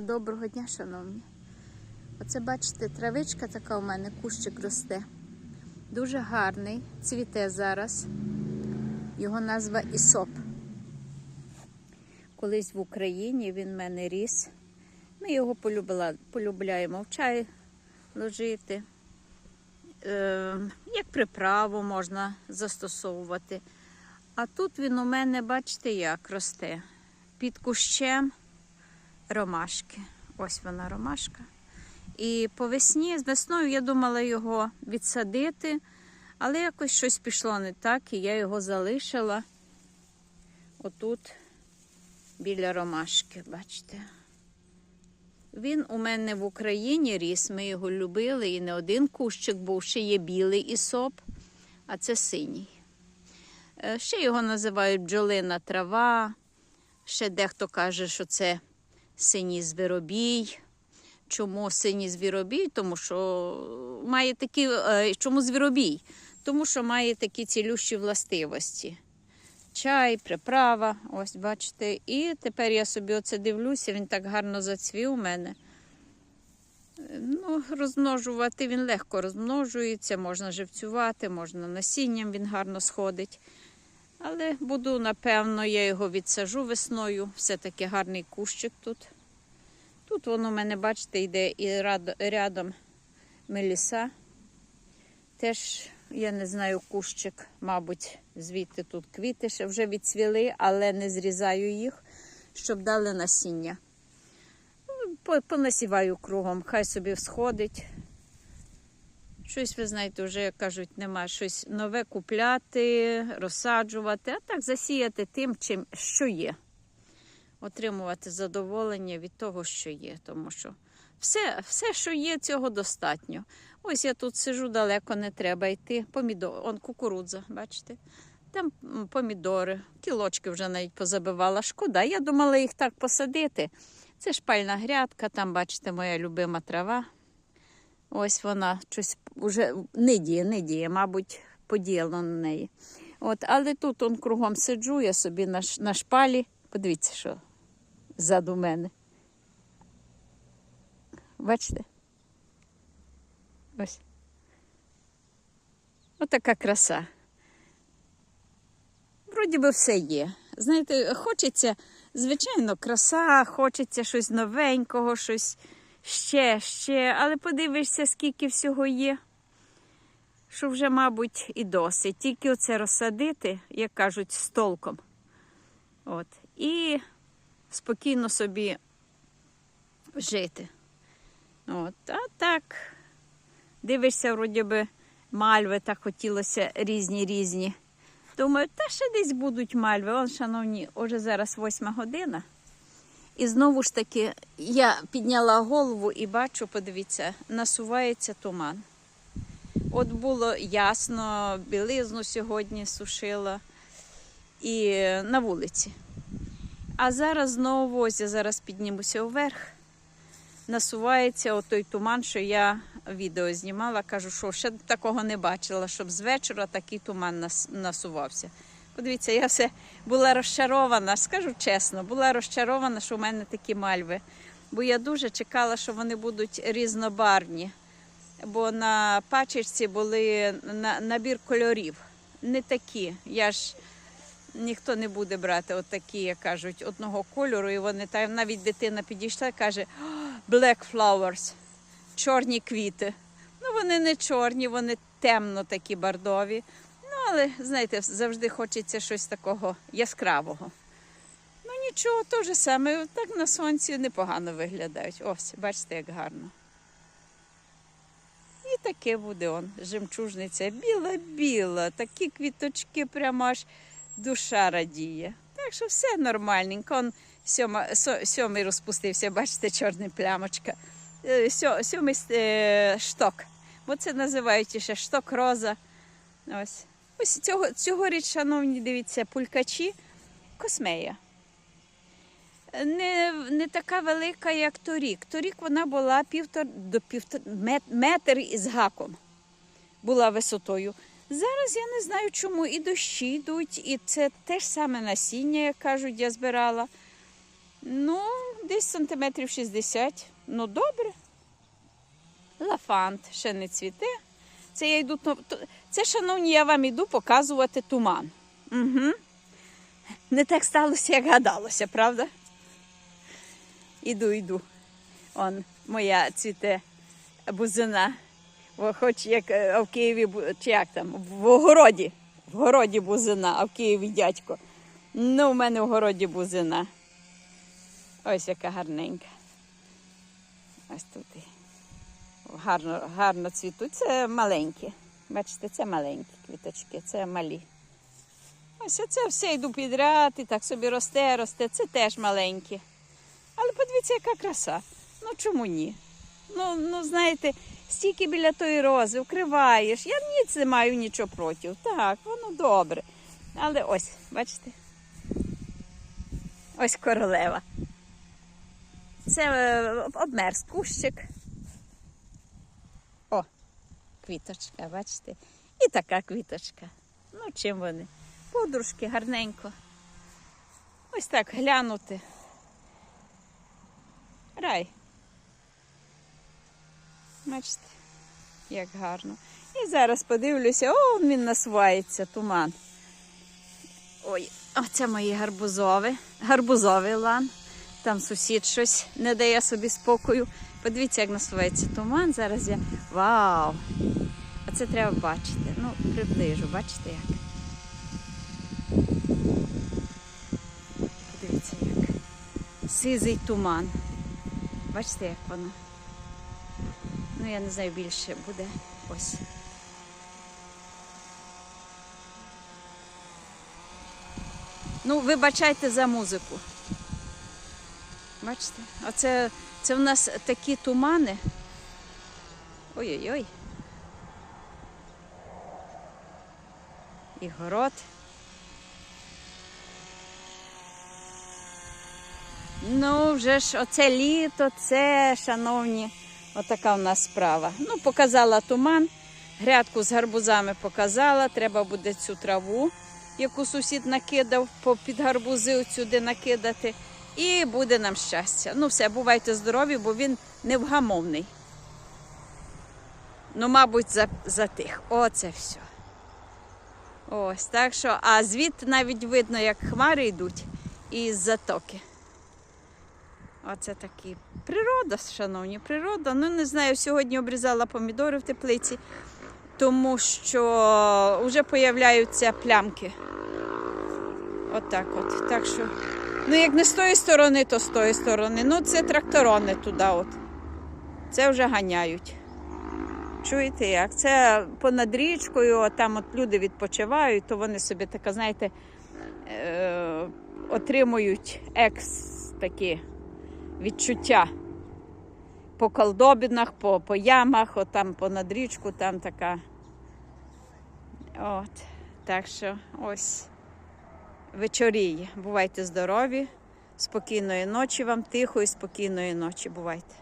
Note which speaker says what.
Speaker 1: Доброго дня, шановні. Оце бачите, травичка така у мене, кущик росте. Дуже гарний, цвіте зараз. Його назва Ісоп. Колись в Україні він в мене ріс. Ми його полюбила, полюбляємо в чай ложити. Е, як приправу можна застосовувати. А тут він у мене, бачите, як росте. Під кущем ромашки. Ось вона ромашка. І по весні, з весною я думала його відсадити, але якось щось пішло не так, і я його залишила отут біля ромашки, бачите. Він у мене в Україні ріс, ми його любили, і не один кущик був, ще є білий ісоп, а це синій. Е, Ще його називають бджолина трава, ще дехто каже, що це синій звіробій. Чому синій звіробій? Тому що має такі. е, Чому звіробій? Тому що має такі цілющі властивості. Чай, приправа, ось бачите. І тепер я собі оце дивлюся, він так гарно зацвів у мене. Ну, розмножувати він легко розмножується, можна живцювати, можна насінням він гарно сходить. Але буду, напевно, я його відсажу весною. Все-таки гарний кущик тут. Тут воно у мене, бачите, йде і рядом меліса. Теж, я не знаю, кущик, мабуть, звідти тут квіти ще вже відцвіли, але не зрізаю їх, щоб дали насіння. Ну, Понасіваю кругом, хай собі всходить. Щось, ви знаєте, вже як кажуть, нема щось нове купляти, розсаджувати, а так засіяти тим, чим що є. Отримувати задоволення від того, що є. Тому що все, все, що є, цього достатньо. Ось я тут сижу, далеко не треба йти. Помідор, он кукурудза, бачите? Там помідори, кілочки вже навіть позабивала. Шкода. Я думала їх так посадити. Це шпальна грядка, там, бачите, моя любима трава. Ось вона щось вже не діє, не діє, мабуть, подіяло на неї. От, але тут он кругом сиджу, я собі на, на шпалі. Подивіться, що ззаду мене. Бачите? Ось. Отака краса. Вроді би все є. Знаєте, хочеться, звичайно, краса, хочеться щось новенького, щось ще, ще, але подивишся, скільки всього є, що вже, мабуть, і досить. Тільки оце розсадити, як кажуть, з толком. От. І спокійно собі жити. От. А так, дивишся, вроді би, мальви, так хотілося різні різні. Думаю, та ще десь будуть мальви. Он, шановні, уже зараз восьма година. І знову ж таки, я підняла голову і бачу, подивіться, насувається туман. От було ясно, білизну сьогодні сушила і на вулиці. А зараз ось я зараз піднімуся вверх, насувається отой туман, що я відео знімала. Кажу, що ще такого не бачила, щоб з вечора такий туман нас- насувався. Подивіться, я все була розчарована, скажу чесно, була розчарована, що в мене такі мальви. Бо я дуже чекала, що вони будуть різнобарвні. Бо на пачечці були на, набір кольорів. Не такі. Я ж ніхто не буде брати отакі, як кажуть, одного кольору. І вони там навіть дитина підійшла і каже: Black flowers, чорні квіти. Ну, вони не чорні, вони темно такі бардові. Ну, але, знаєте, завжди хочеться щось такого яскравого. Ну, нічого, то же саме, так на сонці непогано виглядають. Ось, бачите, як гарно. І таке буде он, жемчужниця. Біла-біла, такі квіточки, прямо аж душа радіє. Так що все нормальненько. Он сьома, сьомий розпустився, бачите, чорна плямочка. Е, Сьомий е, шток. Бо це називають ще шток роза. Ось. Ось цього, цьогоріч, шановні, дивіться, пулькачі космея. Не, не така велика, як торік. Торік вона була півтор, до півтор, метр із гаком була висотою. Зараз я не знаю чому. І дощі йдуть, і це те ж саме насіння, як кажуть, я збирала. Ну, десь сантиметрів 60. Ну, добре. Лафант ще не цвіте. Це я йду, це, шановні, я вам йду показувати туман. Угу. Не так сталося, як гадалося, правда? Іду, йду. Он моя цвіте бузина. Хоч як е, в Києві, чи як там, в огороді. В городі бузина, а в Києві дядько. Ну, в мене в городі бузина. Ось яка гарненька. Ось тут. Гарно, гарно цвітуть. Це маленькі. Бачите, це маленькі квіточки, це малі. Ось це все йду підряд і так собі росте, росте. Це теж маленькі. Але подивіться, яка краса. Ну чому ні? Ну, ну знаєте, стільки біля тої рози вкриваєш. Я ніц не маю нічого проти. Так, воно добре. Але ось, бачите? Ось королева. Це е, обмерз кущик. О, квіточка, бачите? І така квіточка. Ну, чим вони? Подружки гарненько. Ось так глянути. Рай. Бачите, як гарно. І зараз подивлюся, о, він насвається, туман. Ой, оце мої гарбузові. Гарбузовий лан. Там сусід щось не дає собі спокою. Подивіться, як насувається туман. Зараз я. Вау! А це треба бачити. Ну, приближу, бачите як? Подивіться, як. Сизий туман. Бачите, як воно? Ну, я не знаю, більше буде. Ось. Ну, вибачайте за музику. Бачите? А це, це в нас такі тумани. Ой-ой-ой. І город. Ну, вже ж оце літо, це, шановні, отака в нас справа. Ну, показала туман, грядку з гарбузами показала, треба буде цю траву, яку сусід накидав, під гарбузи сюди накидати. І буде нам щастя. Ну, все, бувайте здорові, бо він невгамовний. Ну, мабуть, за, затих. Оце все. Ось так що, а звідти навіть видно, як хмари йдуть із затоки. Оце такі. Природа, шановні, природа. Ну, не знаю, сьогодні обрізала помідори в теплиці, тому що вже появляються плямки. Отак от, Так що, ну як не з тої сторони, то з тої сторони. Ну, це тракторони туди. от. Це вже ганяють. Чуєте як? Це понад річкою, а там от люди відпочивають, то вони собі така, знаєте, е- отримують екс такі відчуття. По колдобінах, по, по ямах, от там понад річку, там така. От. Так що ось вечоріє. Бувайте здорові, спокійної ночі вам, тихої, спокійної ночі. Бувайте.